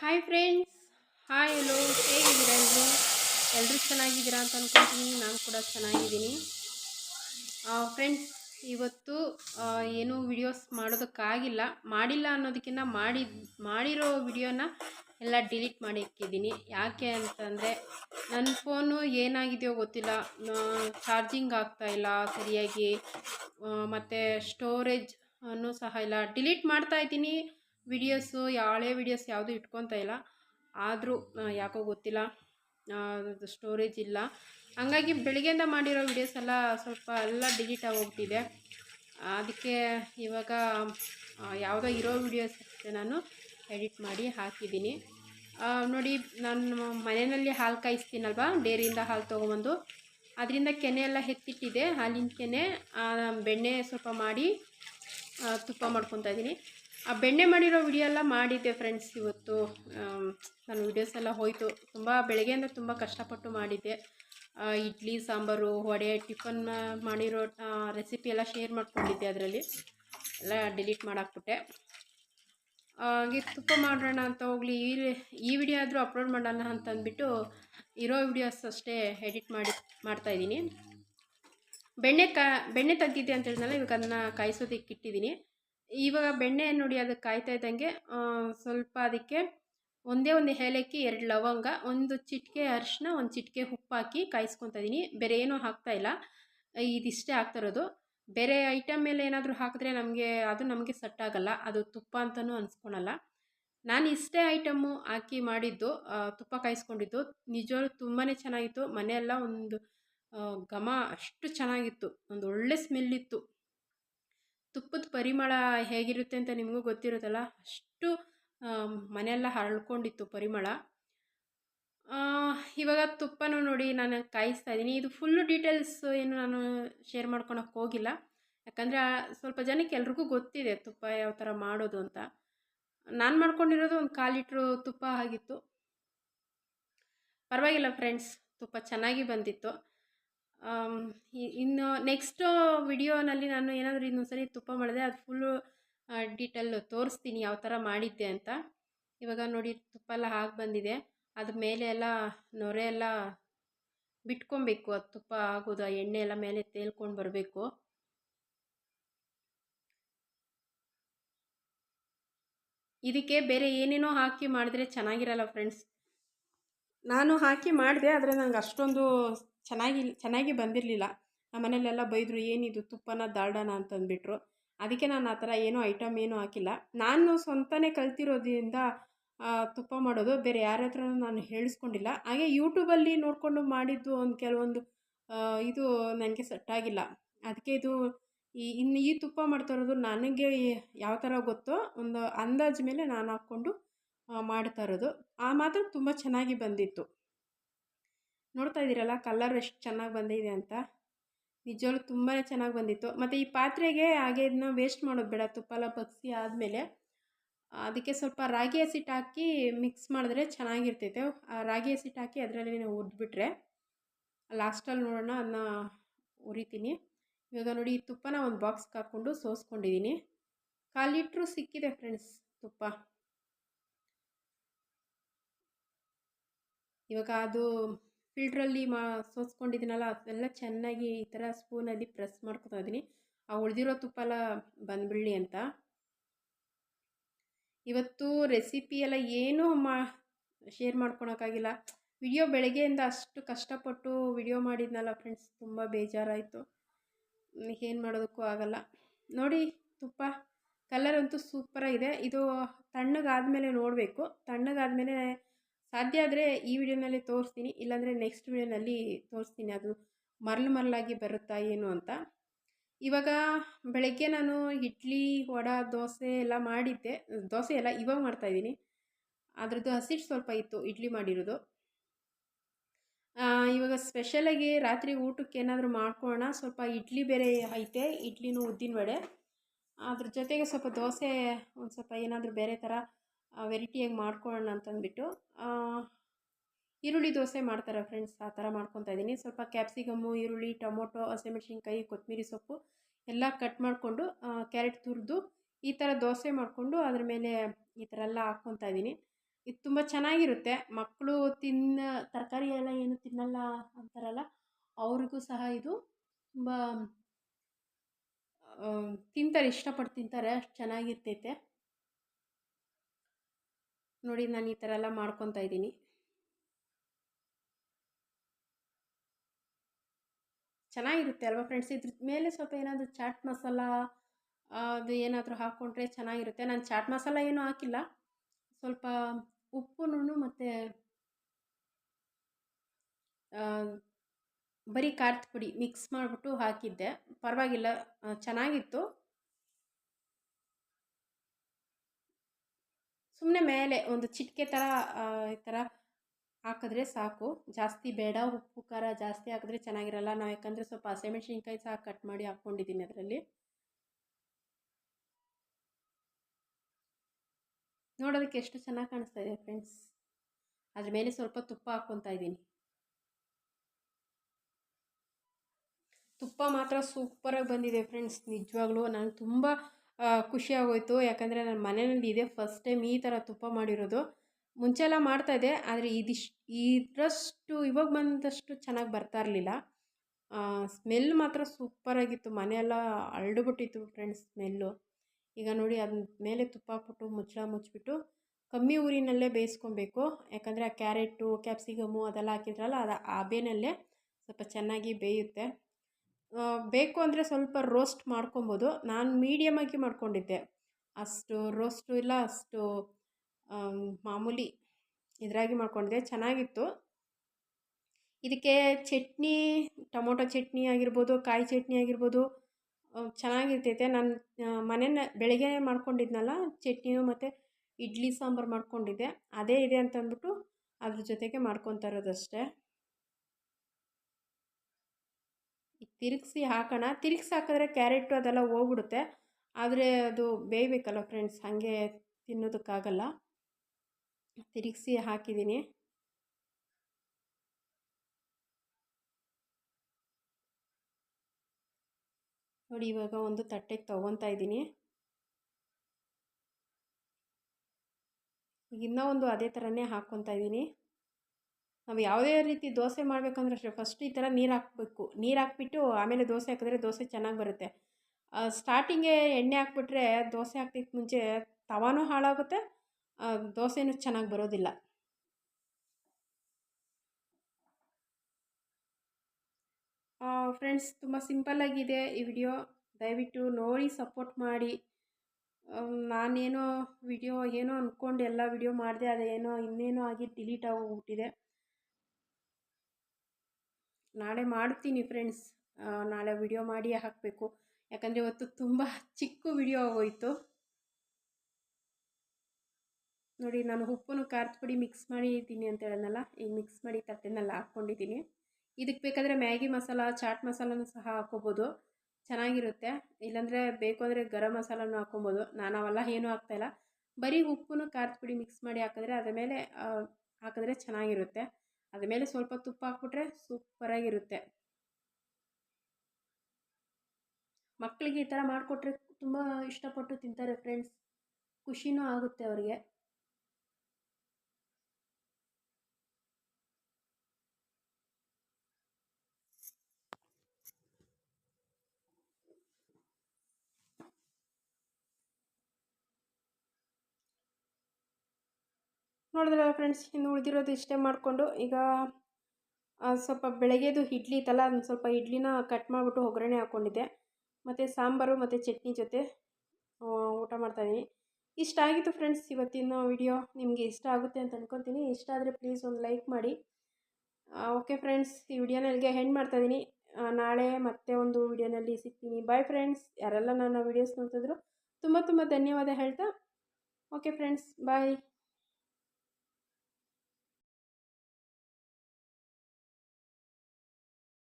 Hi friends hi hello ಹೇಗಿದ್ದೀರಾ ಎಲ್ಲರೂ ಎಲ್ಲರೂ ಚೆನ್ನಾಗಿದ್ದೀರಾ ಅಂತ ಅಂದ್ಕೊಳ್ತೀನಿ ನಾನು ಕೂಡ ಚೆನ್ನಾಗಿದ್ದೀನಿ. ಫ್ರೆಂಡ್ಸ್ ಇವತ್ತು ಏನು ವಿಡಿಯೋಸ್ ಮಾಡೋದಕ್ಕಾಗಿಲ್ಲ. ಮಾಡಿಲ್ಲ ಅನ್ನೋದಕ್ಕಿಂತ ಮಾಡಿ, ಮಾಡಿರೋ ವಿಡಿಯೋನ ಎಲ್ಲ ಡಿಲೀಟ್ ಮಾಡಿ ಇಕ್ಕಿದ್ದೀನಿ ಯಾಕೆ ಅಂತಂದರೆ ನನ್ನ ಫೋನು ಏನಾಗಿದೆಯೋ ಗೊತ್ತಿಲ್ಲ. ಚಾರ್ಜಿಂಗ್ ಆಗ್ತಾಯಿಲ್ಲ ಸರಿಯಾಗಿ. ಮತ್ತು ಸ್ಟೋರೇಜ್ ಅನ್ನು ಸಹ ಇಲ್ಲ. ಡಿಲೀಟ್ ಮಾಡ್ತಾ ಇದ್ದೀನಿ. ವಿಡಿಯೋಸು ಹಳೆ ವಿಡಿಯೋಸ್ ಯಾವುದೂ ಇಟ್ಕೊತಾ ಇಲ್ಲ. ಆದರೂ ಯಾಕೋ ಗೊತ್ತಿಲ್ಲ. ಸ್ಟೋರೇಜ್ ಇಲ್ಲ. ಹಂಗಾಗಿ ಬೆಳಿಗ್ಗೆಯಿಂದ ಮಾಡಿರೋ ವಿಡಿಯೋಸ್ ಎಲ್ಲ ಸ್ವಲ್ಪ ಎಲ್ಲ ಡಿಲೀಟ್ ಆಗೋಗ್ಬಿಟ್ಟಿದೆ. ಅದಕ್ಕೆ ಇವಾಗ ಯಾವುದೋ ಇರೋ ವಿಡಿಯೋಸ್ ನಾನು ಎಡಿಟ್ ಮಾಡಿ ಹಾಕಿದ್ದೀನಿ. ನೋಡಿ, ನಾನು ಮನೆಯಲ್ಲಿ ಹಾಲು ಕಾಯಿಸ್ತೀನಲ್ವ? ಡೇರಿಯಿಂದ ಹಾಲು ತೊಗೊಬಂದು. ಅದರಿಂದ ಕೆನೆ ಎಲ್ಲ ಎತ್ತಿಟ್ಟಿದೆ ಹಾಲಿನ ಕೆನೆ ಬೆಣ್ಣೆ ಸ್ವಲ್ಪ ಮಾಡಿ ತುಪ್ಪ ಮಾಡ್ಕೊತಾ ಇದ್ದೀನಿ. ಆ ಬೆಣ್ಣೆ ಮಾಡಿರೋ ವಿಡಿಯೋ ಎಲ್ಲ ಮಾಡಿದ್ದೆ ಫ್ರೆಂಡ್ಸ್ ಇವತ್ತು. ನಾನು ವಿಡಿಯೋಸ್ ಎಲ್ಲ ಹೋಯಿತು. ತುಂಬ ಬೆಳಗ್ಗೆಯಿಂದ ತುಂಬ ಕಷ್ಟಪಟ್ಟು ಮಾಡಿದ್ದೆ. ಇಡ್ಲಿ, ಸಾಂಬಾರು, ವಡೆ ಟಿಫನ್ ಮಾಡಿರೋ ರೆಸಿಪಿ ಎಲ್ಲ ಶೇರ್ ಮಾಡ್ಕೊಂಡಿದ್ದೆ ಅದರಲ್ಲಿ. ಎಲ್ಲ ಡಿಲೀಟ್ ಮಾಡಾಕ್ಬಿಟ್ಟೆ. ಹಾಗೆ ತುಪ್ಪ ಮಾಡೋಣ ಅಂತ ಹೋಗಲಿ. ಈ ಈ ವಿಡಿಯೋ ಆದರೂ ಅಪ್ಲೋಡ್ ಮಾಡೋಣ ಅಂತ ಅಂದ್ಬಿಟ್ಟು ಇರೋ ವಿಡಿಯೋಸ್ ಅಷ್ಟೇ ಎಡಿಟ್ ಮಾಡಿ ಮಾಡ್ತಾಯಿದ್ದೀನಿ ಬೆಣ್ಣೆ ಕಾ, ಬೆಣ್ಣೆ ತೆಗ್ದಿದ್ದೆ ಅಂತ ಹೇಳಿದ್ನಲ್ಲ, ಇವಾಗ ಅದನ್ನ ಕಾಯಿಸೋದಕ್ಕೆ ಇಟ್ಟಿದ್ದೀನಿ. ಇವಾಗ ಬೆಣ್ಣೆ ನೋಡಿ ಅದಕ್ಕೆ ಕಾಯ್ತಾ ಇದ್ದಂಗೆ ಸ್ವಲ್ಪ ಅದಕ್ಕೆ ಒಂದೇ ಒಂದು ಏಲಕ್ಕಿ, ಎರಡು ಲವಂಗ, ಒಂದು ಚಿಟಿಕೆ ಅರಿಶಿನ ಒಂದು ಚಿಟಿಕೆ ಉಪ್ಪು ಹಾಕಿ ಕಾಯಿಸ್ಕೊತಾ ಇದ್ದೀನಿ. ಬೇರೆ ಏನೂ ಹಾಕ್ತಾ ಇಲ್ಲ. ಇದಿಷ್ಟೇ ಇರೋದು. ಬೇರೆ ಐಟಮ್ ಮೇಲೆ ಏನಾದರೂ ಹಾಕಿದ್ರೆ ನಮಗೆ ಅದು ನಮಗೆ ಸೆಟ್ ಆಗಲ್ಲ. ಅದು ತುಪ್ಪ ಅಂತಲೂ ಅನ್ಸ್ಕೊಳಲ್ಲ. ನಾನು ಇಷ್ಟೇ ಐಟಮ್ಮು ಹಾಕಿ ಮಾಡಿದ್ದು ತುಪ್ಪ ಕಾಯಿಸ್ಕೊಂಡಿದ್ದು. ನಿಜವಾಗ್ಲೂ ತುಂಬಾ ಚೆನ್ನಾಗಿತ್ತು. ಮನೆಯೆಲ್ಲ ಒಂದು ಘಮ ಅಷ್ಟು ಚೆನ್ನಾಗಿತ್ತು. ಒಂದು ಒಳ್ಳೆ ಸ್ಮೆಲ್ ಇತ್ತು. ತುಪ್ಪದ ಪರಿಮಳ ಹೇಗಿರುತ್ತೆ ಅಂತ ನಿಮಗೂ ಗೊತ್ತಿರುತ್ತಲ್ಲ? ಅಷ್ಟು ಮನೆಯೆಲ್ಲ ಹರಳ್ಕೊಂಡಿತ್ತು ಪರಿಮಳ. ಇವಾಗ ತುಪ್ಪನೂ ನೋಡಿ ನಾನು ಕಾಯಿಸ್ತಾ ಇದ್ದೀನಿ. ಇದು ಫುಲ್ಲು ಡೀಟೇಲ್ಸ್ ಏನು ನಾನು ಶೇರ್ ಮಾಡ್ಕೊಳಕ್ಕೆ ಹೋಗಿಲ್ಲ. ಯಾಕಂದರೆ ಸ್ವಲ್ಪ ಜನಕ್ಕೆ ಎಲ್ರಿಗೂ ಗೊತ್ತಿದೆ ತುಪ್ಪ ಯಾವ ಥರ ಮಾಡೋದು ಅಂತ. ನಾನು ಮಾಡ್ಕೊಂಡಿರೋದು ಒಂದು ಕಾಲು ಲೀಟ್ರು ತುಪ್ಪ ಆಗಿತ್ತು. ಪರವಾಗಿಲ್ಲ ಫ್ರೆಂಡ್ಸ್ ತುಪ್ಪ ಚೆನ್ನಾಗಿ ಬಂದಿತ್ತು. ಇನ್ನು ನೆಕ್ಸ್ಟ್ ವಿಡಿಯೋನಲ್ಲಿ ನಾನು ಏನಾದರೂ ಇನ್ನೊಂದು ಸರಿ ತುಪ್ಪ ಮಾಡಿದೆ ಅದು ಫುಲ್ಲು ಡೀಟೇಲ್ ತೋರಿಸ್ತೀನಿ ಯಾವ ಥರ ಮಾಡಿದ್ದೆ ಅಂತ. ಇವಾಗ ನೋಡಿ ತುಪ್ಪ ಎಲ್ಲ ಹಾಕಿ ಬಂದಿದೆ. ಅದ್ರ ಮೇಲೆ ಎಲ್ಲ ನೊರೆ ಎಲ್ಲ ಬಿಟ್ಕೊಬೇಕು. ಅದು ತುಪ್ಪ ಆಗೋದು, ಆ ಎಣ್ಣೆ ಎಲ್ಲ ಮೇಲೆ ತೇಲ್ಕೊಂಡು ಬರಬೇಕು. ಇದಕ್ಕೆ ಬೇರೆ ಏನೇನೋ ಹಾಕಿ ಮಾಡಿದ್ರೆ ಚೆನ್ನಾಗಿರಲ್ಲ ಫ್ರೆಂಡ್ಸ್ ನಾನು ಹಾಕಿ ಮಾಡಿದೆ, ಆದರೆ ನಂಗೆ ಅಷ್ಟೊಂದು ಚೆನ್ನಾಗಿ ಚೆನ್ನಾಗಿ ಬಂದಿರಲಿಲ್ಲ. ನಮ್ಮ ಮನೇಲೆಲ್ಲ ಬೈದರು, ಏನಿದು ತುಪ್ಪನ ದಾಲ್ಡಾನ ಅಂತಂದುಬಿಟ್ರು. ಅದಕ್ಕೆ ನಾನು ಆ ಥರ ಏನೂ ಐಟಮ್ ಏನೂ ಹಾಕಿಲ್ಲ. ನಾನು ಸ್ವಂತನೇ ಕಲ್ತಿರೋದ್ರಿಂದ ತುಪ್ಪ ಮಾಡೋದು ಬೇರೆ ಯಾರ ಹತ್ರ ನಾನು ಹೇಳಿಸ್ಕೊಂಡಿಲ್ಲ. ಹಾಗೆ ಯೂಟ್ಯೂಬಲ್ಲಿ ನೋಡಿಕೊಂಡು ಮಾಡಿದ್ದು ಒಂದು ಕೆಲವೊಂದು ಇದು ನನಗೆ ಸೆಟ್ ಆಗಿಲ್ಲ. ಅದಕ್ಕೆ ಇದು ಈ, ಇನ್ನು ಈ ತುಪ್ಪ ಮಾಡ್ತಾ ಇರೋದು ನನಗೆ ಯಾವ ಥರ ಗೊತ್ತೋ ಒಂದು ಅಂದಾಜು ಮೇಲೆ ನಾನು ಹಾಕ್ಕೊಂಡು ಮಾಡ್ತಾ ಇರೋದು. ಆ ಮಾತ್ರ ತುಂಬ ಚೆನ್ನಾಗಿ ಬಂದಿತ್ತು. ನೋಡ್ತಾ ಇದ್ದೀರಲ್ಲ ಕಲರ್ ಎಷ್ಟು ಚೆನ್ನಾಗಿ ಬಂದಿದೆ ಅಂತ. ನಿಜವಾಗ್ಲೂ ತುಂಬಾ ಚೆನ್ನಾಗಿ ಬಂದಿತ್ತು. ಮತ್ತು ಈ ಪಾತ್ರೆಗೆ ಹಾಗೆ ಇದನ್ನ ವೇಸ್ಟ್ ಮಾಡೋದು ಬೇಡ ತುಪ್ಪ ಎಲ್ಲ ಬಗ್ಸಿ ಆದಮೇಲೆ, ಅದಕ್ಕೆ ಸ್ವಲ್ಪ ರಾಗಿ ಹಸಿಟ್ಟು ಹಾಕಿ ಮಿಕ್ಸ್ ಮಾಡಿದ್ರೆ ಚೆನ್ನಾಗಿರ್ತೈತೆ. ಆ ರಾಗಿ ಹಸಿಟ್ಟು ಹಾಕಿ ಅದರಲ್ಲಿ ಹುರಿದ್ಬಿಟ್ರೆ ಲಾಸ್ಟಲ್ಲಿ ನೋಡೋಣ ಅದನ್ನ ಉರಿತೀನಿ ಇವಾಗ ನೋಡಿ, ಈ ತುಪ್ಪನ ಒಂದು ಬಾಕ್ಸ್ಗೆ ಹಾಕ್ಕೊಂಡು ಸೋಸ್ಕೊಂಡಿದ್ದೀನಿ ಕಾಲು ಲೀಟ್ರು ಸಿಕ್ಕಿದೆ ಫ್ರೆಂಡ್ಸ್ ತುಪ್ಪ. ಇವಾಗ ಅದು ಫಿಲ್ಟ್ರಲ್ಲಿ ಮಾ, ಸೋಸ್ಕೊಂಡಿದ್ದೀನಲ್ಲ, ಅದೆಲ್ಲ ಚೆನ್ನಾಗಿ ಈ ಥರ ಸ್ಪೂನಲ್ಲಿ ಪ್ರೆಸ್ ಮಾಡ್ಕೊತಾ ಇದ್ದೀನಿ. ಆ ಉಳಿದಿರೋ ತುಪ್ಪ ಎಲ್ಲ ಬಂದ್ಬಿಡಲಿ ಅಂತ. ಇವತ್ತು ರೆಸಿಪಿ ಎಲ್ಲ ಏನೂ ಮಾ ಶೇರ್ ಮಾಡ್ಕೊಳಕ್ಕಾಗಿಲ್ಲ. ವಿಡಿಯೋ ಬೆಳಗ್ಗೆಯಿಂದ ಅಷ್ಟು ಕಷ್ಟಪಟ್ಟು ವಿಡಿಯೋ ಮಾಡಿದ್ನಲ್ಲ ಫ್ರೆಂಡ್ಸ್ ತುಂಬ ಬೇಜಾರಾಯಿತು. ಏನು ಮಾಡೋದಕ್ಕೂ ಆಗಲ್ಲ. ನೋಡಿ ತುಪ್ಪ ಕಲರ್ ಅಂತೂ ಸೂಪರಾಗಿದೆ ಇದು ತಣ್ಣಗಾದ್ಮೇಲೆ ನೋಡಬೇಕು. ತಣ್ಣಗಾದ್ಮೇಲೆ ಸಾಧ್ಯ ಆದರೆ ಈ ವಿಡಿಯೋನಲ್ಲಿ ತೋರಿಸ್ತೀನಿ. ಇಲ್ಲಾಂದರೆ ನೆಕ್ಸ್ಟ್ ವಿಡಿಯೋನಲ್ಲಿ ತೋರಿಸ್ತೀನಿ ಅದು ಮರಳು ಮರಳಾಗಿ ಬರುತ್ತಾ ಏನು ಅಂತ. ಇವಾಗ ಬೆಳಗ್ಗೆ ನಾನು ಇಡ್ಲಿ, ವಡ, ದೋಸೆ ಎಲ್ಲ ಮಾಡಿದ್ದೆ. ದೋಸೆ ಎಲ್ಲ ಇವಾಗ ಮಾಡ್ತಾಯಿದ್ದೀನಿ ಅದರದ್ದು ಹಸಿಟ್ಟು ಸ್ವಲ್ಪ ಇತ್ತು ಇಡ್ಲಿ ಮಾಡಿರೋದು. ಇವಾಗ ಸ್ಪೆಷಲಾಗಿ ರಾತ್ರಿ ಊಟಕ್ಕೆ ಏನಾದರೂ ಮಾಡ್ಕೊಳ್ಳೋಣ ಸ್ವಲ್ಪ ಇಡ್ಲಿ ಬೇರೆ ಐತೆ. ಇಡ್ಲಿನೂ ಉದ್ದಿನ ವಡೆ ಅದ್ರ ಜೊತೆಗೆ ಸ್ವಲ್ಪ ದೋಸೆ ಒಂದು ಸ್ವಲ್ಪ ಏನಾದರೂ ಬೇರೆ ಥರ ವೆರೈಟಿಯಾಗಿ ಮಾಡ್ಕೊಳ್ಳೋಣ ಅಂತಂದ್ಬಿಟ್ಟು ಈರುಳ್ಳಿ ದೋಸೆ ಮಾಡ್ತಾರೆ ಫ್ರೆಂಡ್ಸ್ ಆ ಥರ ಮಾಡ್ಕೊತಾ ಇದ್ದೀನಿ. ಸ್ವಲ್ಪ ಕ್ಯಾಪ್ಸಿಕಮ್ಮು ಈರುಳ್ಳಿ, ಟೊಮೊಟೊ, ಹಸಿಮೆಣ್ಸಿನ್ಕಾಯಿ, ಕೊತ್ತಂಬರಿ ಸೊಪ್ಪು ಎಲ್ಲ ಕಟ್ ಮಾಡಿಕೊಂಡು ಕ್ಯಾರೆಟ್ ತುರಿದು ಈ ಥರ ದೋಸೆ ಮಾಡಿಕೊಂಡು ಅದ್ರ ಮೇಲೆ ಈ ಥರ ಎಲ್ಲ ಹಾಕ್ಕೊತಾ ಇದ್ದೀನಿ. ಇದು ತುಂಬ ಚೆನ್ನಾಗಿರುತ್ತೆ. ಮಕ್ಕಳು ತಿನ್ನ, ತರಕಾರಿ ಎಲ್ಲ ಏನು ತಿನ್ನಲ್ಲ ಅಂತಾರಲ್ಲ, ಅವ್ರಿಗೂ ಸಹ ಇದು ತುಂಬ ತಿಂತಾರೆ, ಇಷ್ಟಪಟ್ಟು ತಿಂತಾರೆ, ಅಷ್ಟು ಚೆನ್ನಾಗಿರ್ತೈತೆ. ನೋಡಿ ನಾನು ಈ ಥರ ಎಲ್ಲ ಮಾಡ್ಕೊತಾ ಇದ್ದೀನಿ. ಚೆನ್ನಾಗಿರುತ್ತೆ ಅಲ್ವಾ ಫ್ರೆಂಡ್ಸ್ ಇದ್ರ ಮೇಲೆ ಸ್ವಲ್ಪ ಏನಾದರೂ ಚಾಟ್ ಮಸಾಲ, ಅದು ಏನಾದರೂ ಹಾಕ್ಕೊಂಡ್ರೆ ಚೆನ್ನಾಗಿರುತ್ತೆ. ನಾನು ಚಾಟ್ ಮಸಾಲ ಏನೂ ಹಾಕಿಲ್ಲ. ಸ್ವಲ್ಪ ಉಪ್ಪುನು ಮತ್ತು ಬರೀ ಖಾರದ ಪುಡಿ ಮಿಕ್ಸ್ ಮಾಡಿಬಿಟ್ಟು ಹಾಕಿದ್ದೆ. ಪರವಾಗಿಲ್ಲ ಚೆನ್ನಾಗಿತ್ತು. ಸುಮ್ಮನೆ ಮೇಲೆ ಒಂದು ಚಿಟಿಕೆ ಥರ ಈ ಥರ ಹಾಕಿದ್ರೆ ಸಾಕು. ಜಾಸ್ತಿ ಬೇಡ, ಉಪ್ಪು, ಖಾರ ಜಾಸ್ತಿ ಹಾಕಿದ್ರೆ ಚೆನ್ನಾಗಿರಲ್ಲ. ನಾವು ಯಾಕಂದರೆ ಸ್ವಲ್ಪ ಹಸಿಮೆಣ್ಸಿನ್ಕಾಯಿ ಸಹ ಕಟ್ ಮಾಡಿ ಹಾಕ್ಕೊಂಡಿದ್ದೀನಿ ಅದರಲ್ಲಿ. ನೋಡೋದಕ್ಕೆ ಎಷ್ಟು ಚೆನ್ನಾಗಿ ಕಾಣಿಸ್ತಾ ಇದೆ ಫ್ರೆಂಡ್ಸ್. ಅದ್ರ ಮೇಲೆ ಸ್ವಲ್ಪ ತುಪ್ಪ ಹಾಕ್ಕೊತಾ ಇದ್ದೀನಿ. ತುಪ್ಪ ಮಾತ್ರ ಸೂಪರಾಗಿ ಬಂದಿದೆ ಫ್ರೆಂಡ್ಸ್. ನಿಜವಾಗ್ಲೂ ನಾನು ತುಂಬ ಖುಷಿ ಆಗೋಯ್ತು. ಯಾಕಂದರೆ ನನ್ನ ಮನೆಯಲ್ಲಿ ಇದೇ ಫಸ್ಟ್ ಟೈಮ್ ಈ ಥರ ತುಪ್ಪ ಮಾಡಿರೋದು. ಎಲ್ಲ ಮಾಡ್ತಾಯಿದ್ದೆ ಆದರೆ ಇದಿಷ್ಟು, ಇದರಷ್ಟು, ಇವಾಗ ಬಂದಷ್ಟು ಚೆನ್ನಾಗಿ ಬರ್ತಾ ಇರಲಿಲ್ಲ. ಸ್ಮೆಲ್ ಮಾತ್ರ ಸೂಪರಾಗಿತ್ತು ಮನೆಯೆಲ್ಲ ಅರಳ್ಬಿಟ್ಟಿತ್ತು ಫ್ರೆಂಡ್ಸ್ ಸ್ಮೆಲ್ಲು ಈಗ ನೋಡಿ ಅದ್ರ ಮೇಲೆ ತುಪ್ಪ ಹಾಕ್ಬಿಟ್ಟು ಮುಚ್ಚಳ ಮುಚ್ಚಿಬಿಟ್ಟು ಕಮ್ಮಿ ಊರಿನಲ್ಲೇ ಬೇಯಿಸ್ಕೊಬೇಕು. ಯಾಕಂದರೆ ಆ ಕ್ಯಾರೆಟು, ಕ್ಯಾಪ್ಸಿಕಮು ಅದೆಲ್ಲ ಹಾಕಿದ್ರಲ್ಲ, ಅದು ಆ ಬೇನಲ್ಲೇ ಸ್ವಲ್ಪ ಚೆನ್ನಾಗಿ ಬೇಯುತ್ತೆ. ಬೇಕು ಅಂದರೆ ಸ್ವಲ್ಪ ರೋಸ್ಟ್ ಮಾಡ್ಕೊಬೋದು. ನಾನು ಮೀಡಿಯಮಾಗಿ ಮಾಡ್ಕೊಂಡಿದ್ದೆ. ಅಷ್ಟು ರೋಸ್ಟು ಇಲ್ಲ, ಅಷ್ಟು ಮಾಮೂಲಿ ಇದರಾಗಿ ಮಾಡ್ಕೊಂಡಿದ್ದೆ. ಚೆನ್ನಾಗಿತ್ತು. ಇದಕ್ಕೆ ಚಟ್ನಿ, ಟೊಮೊಟೊ ಚಟ್ನಿ ಆಗಿರ್ಬೋದು, ಕಾಯಿ ಚಟ್ನಿ ಆಗಿರ್ಬೋದು ಚೆನ್ನಾಗಿರ್ತೈತೆ. ನಾನು ಮನೆಯ ಬೆಳಗ್ಗೆ ಮಾಡ್ಕೊಂಡಿದ್ನಲ್ಲ ಚಟ್ನಿಯು ಮತ್ತು ಇಡ್ಲಿ ಸಾಂಬಾರು ಮಾಡ್ಕೊಂಡಿದ್ದೆ. ಅದೇ ಇದೆ ಅಂತಂದ್ಬಿಟ್ಟು ಅದ್ರ ಜೊತೆಗೆ ಮಾಡ್ಕೊತಾ ಇರೋದಷ್ಟೇ. ತಿರುಗಿಸಿ ಹಾಕೋಣ. ತಿರುಗಿಸಿ ಹಾಕಿದ್ರೆ ಕ್ಯಾರೆಟು ಅದೆಲ್ಲ ಹೋಗ್ಬಿಡುತ್ತೆ. ಆದರೆ ಅದು ಬೇಯಬೇಕಲ್ಲ ಫ್ರೆಂಡ್ಸ್, ಹಾಗೆ ತಿನ್ನೋದಕ್ಕಾಗಲ್ಲ. ತಿರುಗಿಸಿ ಹಾಕಿದ್ದೀನಿ. ನೋಡಿ, ಇವಾಗ ಒಂದು ತಟ್ಟೆಗೆ ತೊಗೊತಾ ಇದ್ದೀನಿ. ಇನ್ನೂ ಒಂದು ಅದೇ ಥರನೇ ಹಾಕ್ಕೊತಾ ಇದ್ದೀನಿ. ನಾವು ಯಾವುದೇ ರೀತಿ ದೋಸೆ ಮಾಡಬೇಕಂದ್ರೆ ಅಷ್ಟೇ ಫಸ್ಟ್ ಈ ಥರ ನೀರು ಹಾಕಬೇಕು. ನೀರು ಹಾಕ್ಬಿಟ್ಟು ಆಮೇಲೆ ದೋಸೆ ಹಾಕಿದ್ರೆ ದೋಸೆ ಚೆನ್ನಾಗಿ ಬರುತ್ತೆ. ಸ್ಟಾರ್ಟಿಂಗೇ ಎಣ್ಣೆ ಹಾಕ್ಬಿಟ್ರೆ ದೋಸೆ ಹಾಕ್ಲಿಕ್ಕೆ ಮುಂಚೆ ತವಾನೂ ಹಾಳಾಗುತ್ತೆ ದೋಸೆನೂ ಚೆನ್ನಾಗಿ ಬರೋದಿಲ್ಲ. ಫ್ರೆಂಡ್ಸ್ ತುಂಬ ಸಿಂಪಲ್ಲಾಗಿದೆ ಈ ವಿಡಿಯೋ ದಯವಿಟ್ಟು ನೋಡಿ ಸಪೋರ್ಟ್ ಮಾಡಿ. ನಾನೇನೋ ವಿಡಿಯೋ ಏನೋ ಅಂದ್ಕೊಂಡು ಎಲ್ಲ ವಿಡಿಯೋ ಮಾಡಿದೆ, ಅದೇನೋ ಇನ್ನೇನೋ ಆಗಿ ಡಿಲೀಟ್ ಆಗೋಗ್ಬಿಟ್ಟಿದೆ ನಾಳೆ ಮಾಡ್ತೀನಿ ಫ್ರೆಂಡ್ಸ್ ನಾಳೆ ವಿಡಿಯೋ ಮಾಡಿ ಹಾಕಬೇಕು. ಯಾಕಂದರೆ ಇವತ್ತು ತುಂಬ ಚಿಕ್ಕ ವಿಡಿಯೋ ಆಗೋಯಿತು ನೋಡಿ, ನಾನು ಉಪ್ಪನ್ನು ಖಾರದ ಪುಡಿ ಮಿಕ್ಸ್ ಮಾಡಿದ್ದೀನಿ ಅಂತ ಹೇಳೋದಲ್ಲ ಈಗ ಮಿಕ್ಸ್ ಮಾಡಿ ತಟ್ಟೆನೆಲ್ಲ ಹಾಕ್ಕೊಂಡಿದ್ದೀನಿ. ಇದಕ್ಕೆ ಬೇಕಾದರೆ ಮ್ಯಾಗಿ ಮಸಾಲ, ಚಾಟ್ ಮಸಾಲನೂ ಸಹ ಹಾಕ್ಕೋಬೋದು. ಚೆನ್ನಾಗಿರುತ್ತೆ. ಇಲ್ಲಾಂದರೆ ಬೇಕು ಅಂದರೆ ಗರಂ ಮಸಾಲನೂ ಹಾಕ್ಕೊಬೋದು. ನಾನು ಅವೆಲ್ಲ ಏನೂ ಹಾಕ್ತಾಯಿಲ್ಲ ಬರೀ ಉಪ್ಪನ್ನು ಖಾರದ ಪುಡಿ ಮಿಕ್ಸ್ ಮಾಡಿ ಹಾಕಿದ್ರೆ ಅದರ ಮೇಲೆ ಹಾಕಿದ್ರೆ ಚೆನ್ನಾಗಿರುತ್ತೆ. ಅದ್ರ ಮೇಲೆ ಸ್ವಲ್ಪ ತುಪ್ಪ ಹಾಕ್ಬಿಟ್ರೆ ಸೂಪರಾಗಿರುತ್ತೆ ಮಕ್ಕಳಿಗೆ ಈ ಥರ ಮಾಡಿಕೊಟ್ರೆ ತುಂಬ ಇಷ್ಟಪಟ್ಟು ತಿಂತಾರೆ ಫ್ರೆಂಡ್ಸ್ ಖುಷಿನೂ ಆಗುತ್ತೆ ಅವರಿಗೆ. ನೋಡಿದ್ರಲ್ಲ ಫ್ರೆಂಡ್ಸ್ ಇನ್ನು ಉಳಿದಿರೋದು ಇಷ್ಟೇ ಮಾಡಿಕೊಂಡು ಈಗ ಸ್ವಲ್ಪ ಬೆಳಗ್ಗೆದು ಇಡ್ಲಿ ಇತ್ತಲ್ಲ ಅದನ್ನ ಸ್ವಲ್ಪ ಇಡ್ಲಿನ ಕಟ್ ಮಾಡಿಬಿಟ್ಟು ಒಗ್ಗರಣೆ ಹಾಕ್ಕೊಂಡಿದ್ದೆ ಮತ್ತು ಸಾಂಬಾರು ಮತ್ತು ಚಟ್ನಿ ಜೊತೆ ಊಟ ಮಾಡ್ತಾಯಿದ್ದೀನಿ ಇಷ್ಟ ಆಗಿತ್ತು ಫ್ರೆಂಡ್ಸ್ ಇವತ್ತಿನ ವಿಡಿಯೋ ನಿಮಗೆ ಇಷ್ಟ ಆಗುತ್ತೆ ಅಂತ ಅಂದ್ಕೊತೀನಿ ಇಷ್ಟ ಆದರೆ ಪ್ಲೀಸ್ ಒಂದು ಲೈಕ್ ಮಾಡಿ. ಓಕೆ ಫ್ರೆಂಡ್ಸ್ ಈ ವಿಡಿಯೋನ ಇಲ್ಲಿಗೆ ಹೆಂಡ್ ಮಾಡ್ತಾಯಿದ್ದೀನಿ ನಾಳೆ ಮತ್ತೆ ಒಂದು ವಿಡಿಯೋನಲ್ಲಿ ಸಿಗ್ತೀನಿ. ಬಾಯ್ ಫ್ರೆಂಡ್ಸ್ ಯಾರೆಲ್ಲ ನನ್ನ ವಿಡಿಯೋಸ್ ನೋಡ್ತಿದ್ರು ತುಂಬ ತುಂಬ ಧನ್ಯವಾದ ಹೇಳ್ತಾ. Okay friends bye